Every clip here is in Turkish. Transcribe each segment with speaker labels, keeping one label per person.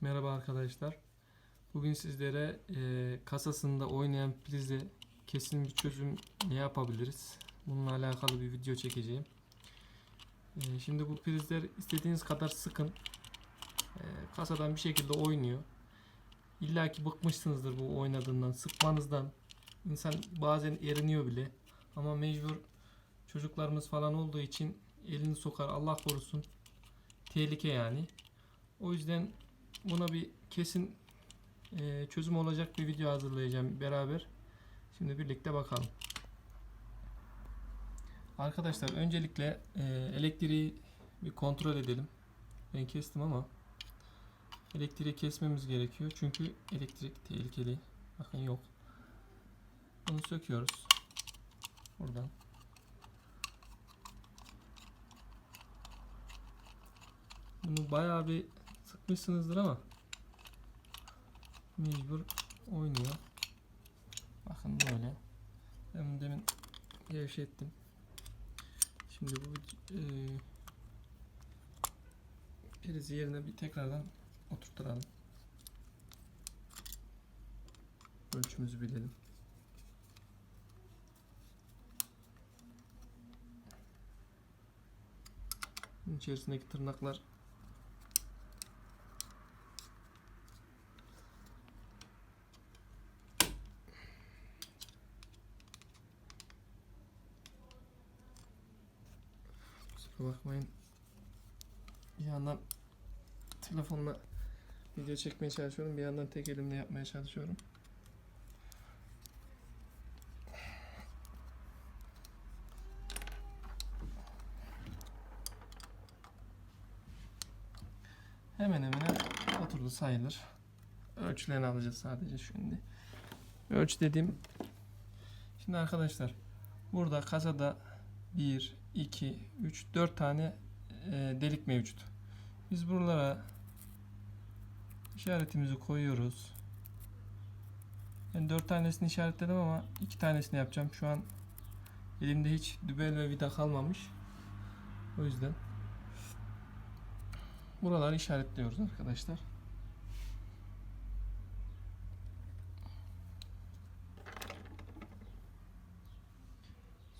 Speaker 1: Merhaba arkadaşlar. Bugün sizlere e, kasasında oynayan prize kesin bir çözüm ne yapabiliriz? Bununla alakalı bir video çekeceğim. E, şimdi bu prizler istediğiniz kadar sıkın. E, kasadan bir şekilde oynuyor. İlla ki bıkmışsınızdır bu oynadığından, sıkmanızdan. İnsan bazen eriniyor bile. Ama mecbur çocuklarımız falan olduğu için elini sokar Allah korusun. Tehlike yani. O yüzden buna bir kesin e, çözüm olacak bir video hazırlayacağım beraber. Şimdi birlikte bakalım. Arkadaşlar öncelikle e, elektriği bir kontrol edelim. Ben kestim ama elektriği kesmemiz gerekiyor. Çünkü elektrik tehlikeli. Bakın yok. Bunu söküyoruz. Buradan. Bunu bayağı bir sıkmışsınızdır ama mecbur oynuyor. Bakın böyle. Ben demin gevşettim. Şimdi bu e, prizi yerine bir tekrardan oturturalım. Ölçümüzü bilelim. İçerisindeki tırnaklar Bakmayın. Bir yandan telefonla video çekmeye çalışıyorum. Bir yandan tek elimle yapmaya çalışıyorum. Hemen hemen oturdu sayılır. Ölçülerini alacağız sadece şimdi. Ölç dediğim Şimdi arkadaşlar burada kasada 1, 2, 3, 4 tane e, delik mevcut. Biz buralara işaretimizi koyuyoruz. Ben 4 tanesini işaretledim ama 2 tanesini yapacağım. Şu an elimde hiç dübel ve vida kalmamış. O yüzden buraları işaretliyoruz arkadaşlar.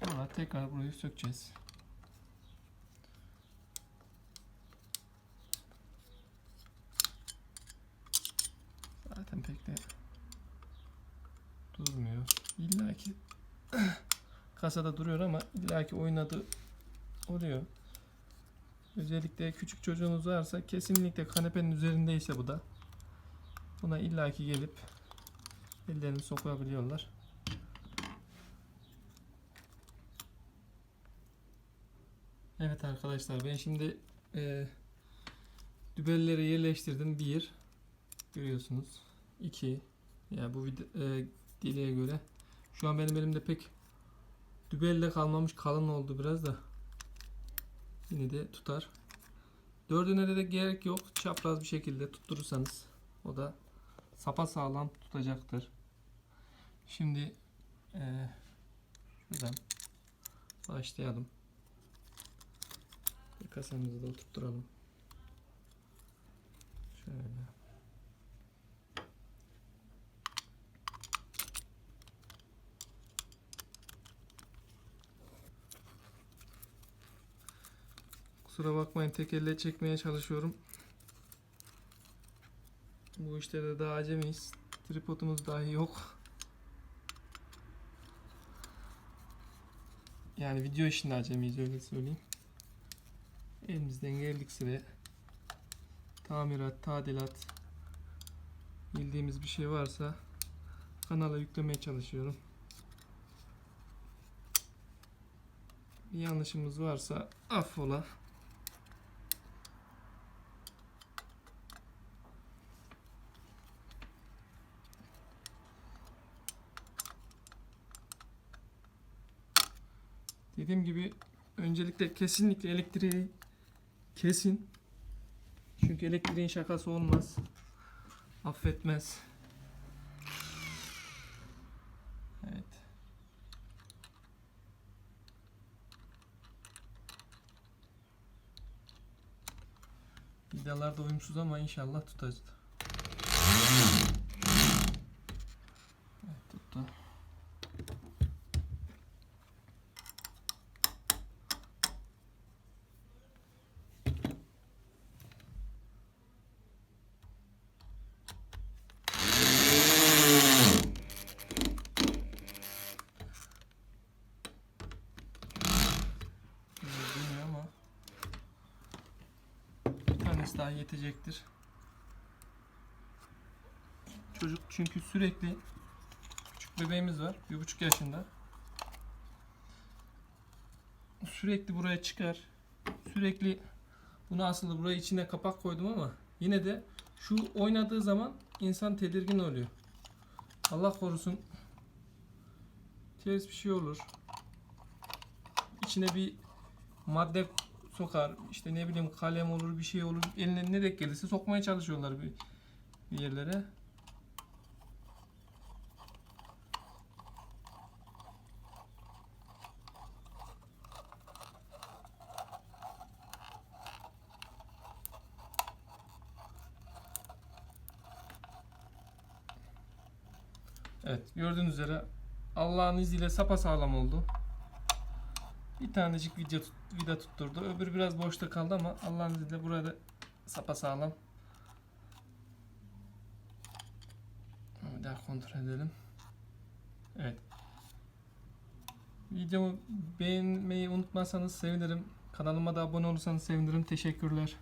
Speaker 1: Sonra tekrar burayı sökeceğiz. Zaten pek de durmuyor. İlla ki kasada duruyor ama illa ki oynadı oluyor. Özellikle küçük çocuğunuz varsa kesinlikle kanepenin üzerindeyse bu da buna illaki gelip ellerini sokabiliyorlar. Evet arkadaşlar ben şimdi e, dübelleri yerleştirdim. Bir görüyorsunuz. iki yani bu vid- e, dileğe göre şu an benim elimde pek dübelle kalmamış kalın oldu biraz da yine de tutar. Dördüne de gerek yok. Çapraz bir şekilde tutturursanız o da sapa sağlam tutacaktır. Şimdi e, şuradan başlayalım. Bir kasamızı da oturtturalım. Şöyle. Kusura bakmayın tek elle çekmeye çalışıyorum. Bu işlerde daha acemiyiz. Tripodumuz dahi yok. Yani video işinde acemiyiz öyle söyleyeyim. Elimizden geldikçe tamirat, tadilat bildiğimiz bir şey varsa kanala yüklemeye çalışıyorum. Bir yanlışımız varsa affola. Dediğim gibi öncelikle kesinlikle elektriği kesin. Çünkü elektriğin şakası olmaz. Affetmez. Evet. Vidalar da uyumsuz ama inşallah tutacak. Evet, tuttu. Biraz dönüyor ama bir tanesi daha yetecektir. Çocuk çünkü sürekli küçük bebeğimiz var. Bir buçuk yaşında. Sürekli buraya çıkar. Sürekli bunu aslında buraya içine kapak koydum ama yine de şu oynadığı zaman insan tedirgin oluyor. Allah korusun ters bir şey olur. İçine bir madde sokar. işte ne bileyim kalem olur bir şey olur. Eline ne denk gelirse sokmaya çalışıyorlar bir, bir yerlere. Evet gördüğünüz üzere Allah'ın izniyle sapasağlam oldu. Bir tanecik vida, tut, vida tutturdu. Öbürü biraz boşta kaldı ama Allah'ın izniyle burada sapasağlam. Bir daha kontrol edelim. Evet. Videomu beğenmeyi unutmazsanız sevinirim. Kanalıma da abone olursanız sevinirim. Teşekkürler.